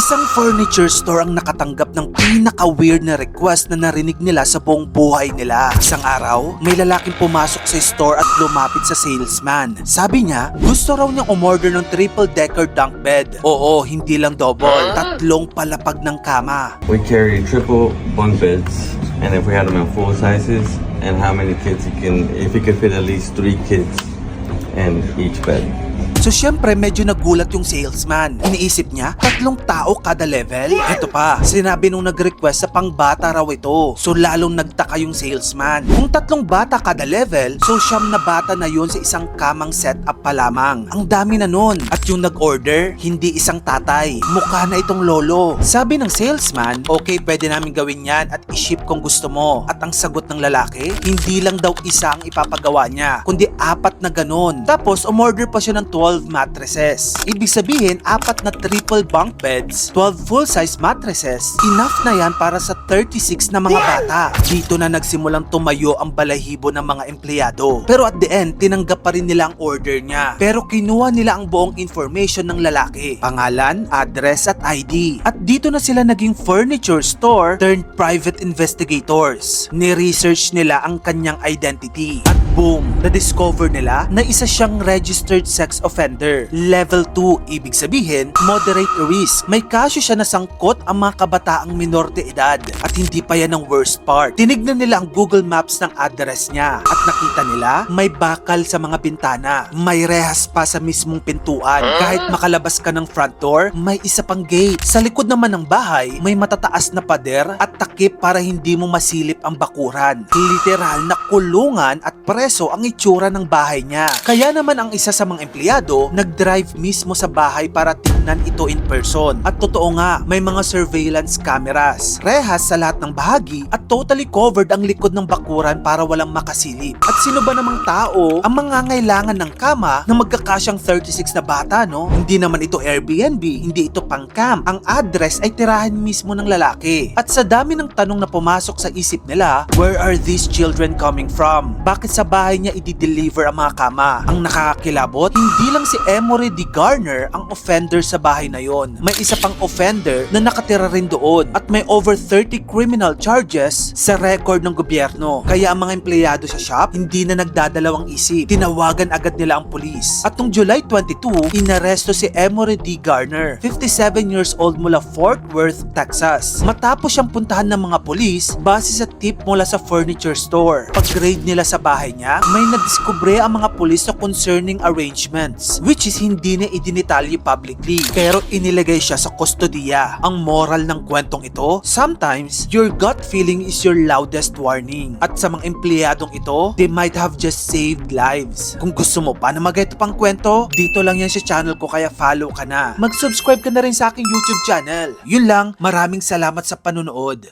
Isang furniture store ang nakatanggap ng pinaka-weird na request na narinig nila sa buong buhay nila. Isang araw, may lalaking pumasok sa store at lumapit sa salesman. Sabi niya, gusto raw niyang umorder ng triple-decker bunk bed. Oo, hindi lang double, tatlong palapag ng kama. We carry triple bunk beds, and if we had them in full sizes, and how many kids you can, if you could fit at least three kids in each bed. So syempre medyo nagulat yung salesman. Iniisip niya, tatlong tao kada level? Ito pa, sinabi nung nag-request sa pangbata raw ito. So lalong nagtaka yung salesman. Kung tatlong bata kada level, so siyam na bata na yun sa isang kamang setup pa lamang. Ang dami na nun. At yung nag-order, hindi isang tatay. Mukha na itong lolo. Sabi ng salesman, okay pwede namin gawin yan at i-ship kung gusto mo. At ang sagot ng lalaki, hindi lang daw isa ang ipapagawa niya, kundi apat na ganun. Tapos umorder pa siya ng 12 mattresses. Ibig sabihin, apat na triple bunk beds, 12 full-size mattresses. Enough na yan para sa 36 na mga bata. Dito na nagsimulang tumayo ang balahibo ng mga empleyado. Pero at the end, tinanggap pa rin nila ang order niya. Pero kinuha nila ang buong information ng lalaki. Pangalan, address at ID. At dito na sila naging furniture store turned private investigators. Ni-research nila ang kanyang identity. At boom, na-discover nila na isa siyang registered sex offender. Level 2, ibig sabihin, moderate risk. May kaso siya na sangkot ang mga kabataang minor de edad. At hindi pa yan ang worst part. Tinignan nila ang Google Maps ng address niya. At nakita nila, may bakal sa mga bintana. May rehas pa sa mismong pintuan. Kahit makalabas ka ng front door, may isa pang gate. Sa likod naman ng bahay, may matataas na pader at takip para hindi mo masilip ang bakuran. Literal na kulungan at preso ang itsura ng bahay niya. Kaya naman ang isa sa mga empleyado nag-drive mismo sa bahay para tingnan ito in person. At totoo nga, may mga surveillance cameras. Rehas sa lahat ng bahagi at totally covered ang likod ng bakuran para walang makasilip. At sino ba namang tao ang mangangailangan ng kama na magkakasyang 36 na bata, no? Hindi naman ito Airbnb, hindi ito pangcam. Ang address ay tirahan mismo ng lalaki. At sa dami ng tanong na pumasok sa isip nila, where are these children coming from? Bakit sa bahay niya i-deliver ang mga kama? Ang nakakakilabot, hindi lang si Emory D. Garner ang offender sa bahay na yon. May isa pang offender na nakatira rin doon at may over 30 criminal charges sa record ng gobyerno. Kaya ang mga empleyado sa shop hindi na nagdadalawang isip. Tinawagan agad nila ang pulis. At noong July 22, inaresto si Emory D. Garner, 57 years old mula Fort Worth, Texas. Matapos siyang puntahan ng mga pulis base sa tip mula sa furniture store. Pag-grade nila sa bahay niya, may nadiskubre ang mga pulis sa concerning arrangements which is hindi na idinitalye publicly pero inilagay siya sa kustodiya. Ang moral ng kwentong ito, sometimes your gut feeling is your loudest warning. At sa mga empleyadong ito, they might have just saved lives. Kung gusto mo pa na mag-get pang kwento, dito lang yan sa channel ko kaya follow ka na. Mag-subscribe ka na rin sa aking YouTube channel. Yun lang, maraming salamat sa panunood.